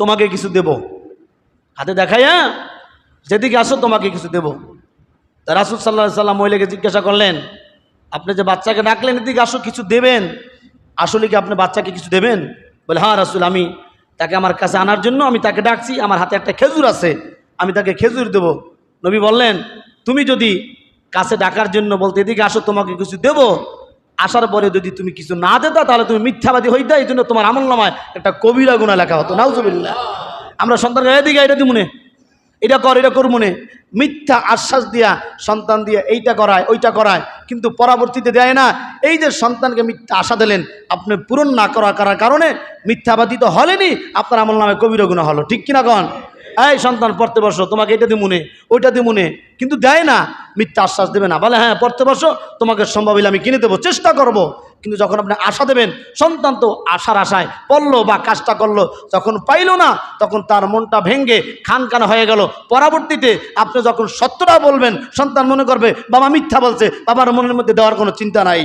তোমাকে কিছু দেব। হাতে দেখাইয়া যেদিকে আসো, তোমাকে কিছু দেব। তা রাসুল সাল্লাহ সাল্লাম মহিলাকে জিজ্ঞাসা করলেন, আপনি যে বাচ্চাকে ডাকলেন, এদিকে আসো, কিছু দেবেন? আসলে কি আপনি বাচ্চাকে কিছু দেবেন? বলে হ্যাঁ রাসুল, আমি তাকে আমার কাছে আনার জন্য আমি তাকে ডাকছি, আমার হাতে একটা খেজুর আছে, আমি তাকে খেজুর দেব। নবী বললেন, তুমি যদি কাছে ডাকার জন্য বলতে এদিকে আসো, তোমাকে কিছু দেব আসার পরে যদি তুমি কিছু না দেতা, তাহলে তুমি মিথ্যাবাদী হইতা, এই জন্য তোমার আমল নামায় একটা কবিরা গুণা লেখা হতো। নাউজুবিল্লাহ। আমরা সন্তানকে এদিকে এটা দিমুনে এটা কর, এটা করব নে মিথ্যা আশ্বাস দিয়া সন্তান দিয়ে, এইটা করায়, ওইটা করায়। কিন্তু পরবর্তীতে দেয় না। এই যে সন্তানকে মিথ্যা আশা দিলেন, আপনি পূরণ না করা করার কারণে মিথ্যাবাদী তো হলেনি আপনার আমল নামে কবির গুণা হলো। ঠিক কিনা কন? এই সন্তান, পড়তে বসো, তোমাকে এটা দিমুনে, ওইটা দিমুনে। কিন্তু দেয় না, মিথ্যা আশ্বাস দেবে না। বলে হ্যাঁ পড়তে বসো, তোমাকে সম্ভব হলে আমি কিনে দেবো, চেষ্টা করব। কিন্তু যখন আপনি আশা দেবেন, সন্তান তো আশার আশায় পড়ল বা কাজটা করল, যখন পাইলো না, তখন তার মনটা ভেঙ্গে খান খান হয়ে গেল। পরবর্তীতে আপনি যখন সত্যটা বলবেন, সন্তান মনে করবে, বাবা মিথ্যা বলছে, বাবার মনের মধ্যে দেওয়ার কোনো চিন্তা নাই।